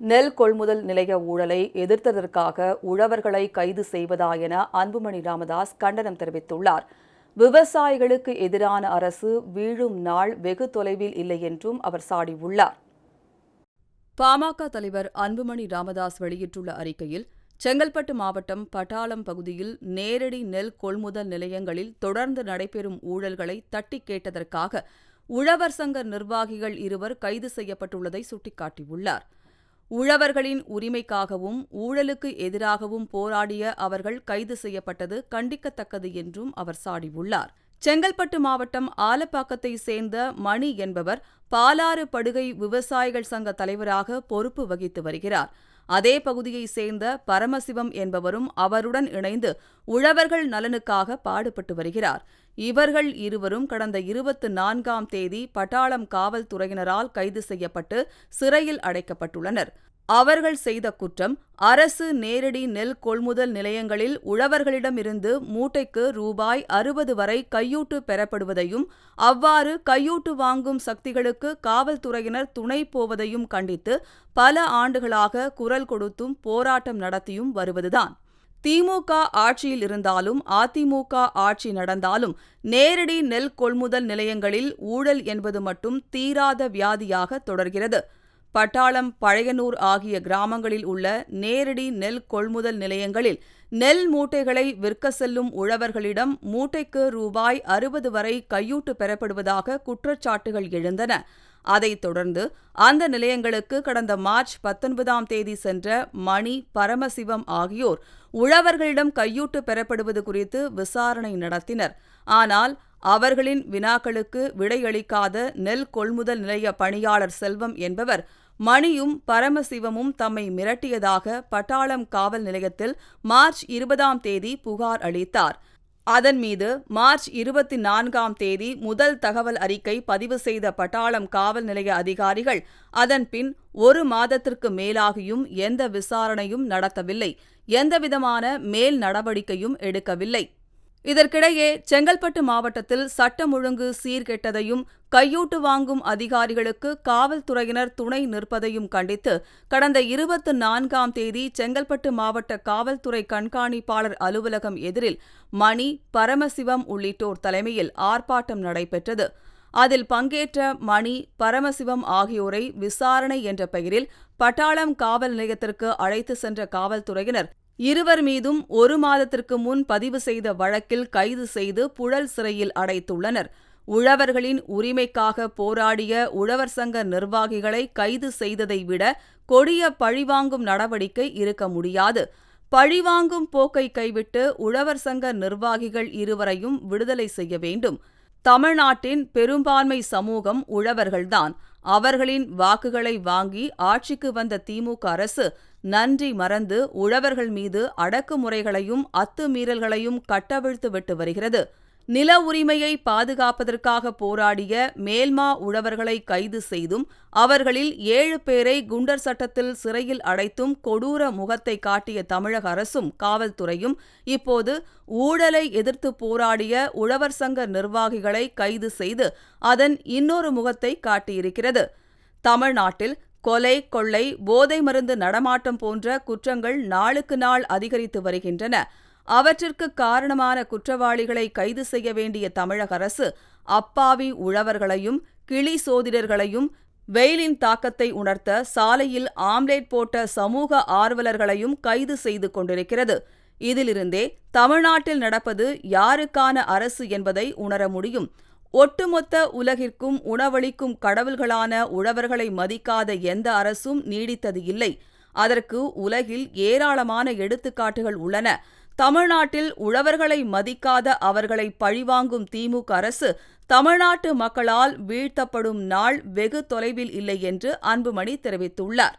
நெல் கொள்முதல் நிலைய ஊழலை எதிர்த்ததற்காக உழவர்களை கைது செய்வதா என அன்புமணி ராமதாஸ் கண்டனம் தெரிவித்துள்ளார். விவசாயிகளுக்கு எதிரான அரசு வீழும் நாள் வெகு தொலைவில் இல்லை என்றும் அவர் சாடியுள்ளார். பாமக தலைவர் அன்புமணி ராமதாஸ் வெளியிட்டுள்ள அறிக்கையில் செங்கல்பட்டு மாவட்டம் பட்டாளம் பகுதியில் நேரடி நெல் கொள்முதல் நிலையங்களில் தொடர்ந்து நடைபெறும் ஊழல்களை தட்டி கேட்டதற்காக உழவர் சங்க நிர்வாகிகள் இருவர் கைது செய்யப்பட்டுள்ளதை சுட்டிக்காட்டியுள்ளார். உழவர்களின் உரிமைக்காகவும் ஊழலுக்கு எதிராகவும் போராடிய அவர்கள் கைது செய்யப்பட்டது கண்டிக்கத்தக்கது என்றும் அவர் சாடியுள்ளார். செங்கல்பட்டு மாவட்டம் ஆலப்பாக்கத்தை சேர்ந்த மணி என்பவர் பாலாறு படுகை விவசாயிகள் சங்க தலைவராக பொறுப்பு வகித்து வருகிறார். அதே பகுதியைச் சேர்ந்த பரமசிவம் என்பவரும் அவருடன் இணைந்து உழவர்கள் நலனுக்காக பாடுபட்டு வருகிறார். இவர்கள் இருவரும் கடந்த இருபத்து நான்காம் தேதி பட்டாளம் காவல்துறையினரால் கைது செய்யப்பட்டு சிறையில் அடைக்கப்பட்டுள்ளனர். அவர்கள் செய்த குற்றம் அரசு நேரடி நெல் கொள்முதல் நிலையங்களில் உழவர்களிடமிருந்து மூட்டைக்கு ரூபாய் அறுபது வரை கையூட்டு பெறப்படுவதையும் அவ்வாறு கையூட்டு வாங்கும் சக்திகளுக்கு காவல்துறையினர் துணை போவதையும் கண்டித்து பல ஆண்டுகளாக குரல் கொடுத்தும் போராட்டம் நடத்தியும் வருவதுதான். திமுக ஆட்சியில் இருந்தாலும் அதிமுக ஆட்சி நடந்தாலும் நேரடி நெல் கொள்முதல் நிலையங்களில் ஊழல் என்பது மட்டும் தீராத வியாதியாக தொடர்கிறது. பட்டாளம் பழையனூர் ஆகிய கிராமங்களில் உள்ள நேரடி நெல் கொள்முதல் நிலையங்களில் நெல் மூட்டைகளை விற்க செல்லும் உழவர்களிடம் மூட்டைக்கு ரூபாய் அறுபது வரை கையூட்டு பெறப்படுவதாக குற்றச்சாட்டுகள் எழுந்தன. அதைத் தொடர்ந்து அந்த நிலையங்களுக்கு கடந்த மார்ச் பத்தொன்பதாம் தேதி சென்ற மணி பரமசிவம் ஆகியோர் உழவர்களிடம் கையூட்டு பெறப்படுவது குறித்து விசாரணை நடத்தினர். ஆனால் அவர்களின் வினாக்களுக்கு விடையளிக்காத நெல் கொள்முதல் நிலைய பணியாளர் செல்வம் என்பவர் மணியும் பரமசிவமும் தம்மை மிரட்டியதாக பட்டாளம் காவல் நிலையத்தில் மார்ச் இருபதாம் தேதி புகார் அளித்தார். அதன் மீது மார்ச் இருபத்தி நான்காம் தேதி முதல் தகவல் அறிக்கை பதிவு செய்த பட்டாளம் காவல் நிலைய அதிகாரிகள் அதன்பின் ஒரு மாதத்திற்கு மேலாகியும் எந்த விசாரணையும் நடத்தவில்லை. எந்தவிதமான மேல் நடவடிக்கையும் எடுக்கவில்லை. இதற்கிடையே செங்கல்பட்டு மாவட்டத்தில் சட்டம் ஒழுங்கு சீர்கெட்டதையும் கையூட்டு வாங்கும் அதிகாரிகளுக்கு காவல்துறையினர் துணை நிற்பதையும் கண்டித்து கடந்த இருபத்து நான்காம் தேதி செங்கல்பட்டு மாவட்ட காவல்துறை கண்காணிப்பாளர் அலுவலகம் எதிரில் மணி பரமசிவம் உள்ளிட்டோர் தலைமையில் ஆர்ப்பாட்டம் நடைபெற்றது. அதில் பங்கேற்ற மணி பரமசிவம் ஆகியோரை விசாரணை என்ற பெயரில் பட்டாளம் காவல் நிலையத்திற்கு அழைத்து சென்ற காவல்துறையினர் இருவர் மீதும் ஒரு மாதத்திற்கு முன் பதிவு செய்த வழக்கில் கைது செய்து புழல் சிறையில் அடைத்துள்ளனர். உழவர்களின் உரிமைக்காக போராடிய உழவர் சங்க நிர்வாகிகளை கைது செய்ததை விட கொடிய பழிவாங்கும் நடவடிக்கை இருக்க முடியாது. பழிவாங்கும் போக்கை கைவிட்டு உழவர் சங்க நிர்வாகிகள் இருவரையும் விடுதலை செய்ய வேண்டும். தமிழ்நாட்டின் பெரும்பான்மை சமூகம் உழவர்கள்தான். அவர்களின் வாக்குகளை வாங்கி ஆட்சிக்கு வந்த திமுக அரசு நன்றி மறந்து உழவர்கள் மீது அடக்குமுறைகளையும் அத்துமீறல்களையும் கட்டவிழ்த்து விட்டு வருகிறது. நில உரிமையை பாதுகாப்பதற்காக போராடிய மேல்மா உழவர்களை கைது செய்தும் அவர்களில் ஏழு பேரை குண்டர் சட்டத்தில் சிறையில் அடைத்தும் கொடூர முகத்தை காட்டிய தமிழக அரசும் காவல்துறையும் இப்போது ஊழலை எதிர்த்து போராடிய உழவர் சங்க நிர்வாகிகளை கைது செய்து அதன் இன்னொரு முகத்தை காட்டியிருக்கிறது. தமிழ்நாட்டில் கொலை கொள்ளை போதை மருந்து நடமாட்டம் போன்ற குற்றங்கள் நாளுக்கு நாள் அதிகரித்து வருகின்றன. அவற்றிற்கு காரணமான குற்றவாளிகளை கைது செய்ய வேண்டிய தமிழக அரசு அப்பாவி உழவர்களையும் கிளி சோதிடர்களையும் வெயிலின் தாக்கத்தை உணர்த்த சாலையில் ஆம்லேட் போட்ட சமூக ஆர்வலர்களையும் கைது செய்து கொண்டிருக்கிறது. இதிலிருந்தே தமிழ்நாட்டில் நடப்பது யாருக்கான அரசு என்பதை உணர முடியும். ஒட்டுமொத்த உலகிற்கும் உணவளிக்கும் கடவுள்களான உழவர்களை மதிக்காத எந்த அரசும் நீடித்தது இல்லை. அதற்கு உலகில் ஏராளமான எடுத்துக்காட்டுகள் உள்ளன. தமிழ்நாட்டில் உழவர்களை மதிக்காத அவர்களை பழிவாங்கும் திமுக அரசு தமிழ்நாட்டு மக்களால் வீழ்த்தப்படும் நாள் வெகு தொலைவில் இல்லை என்று அன்புமணி தெரிவித்துள்ளார்.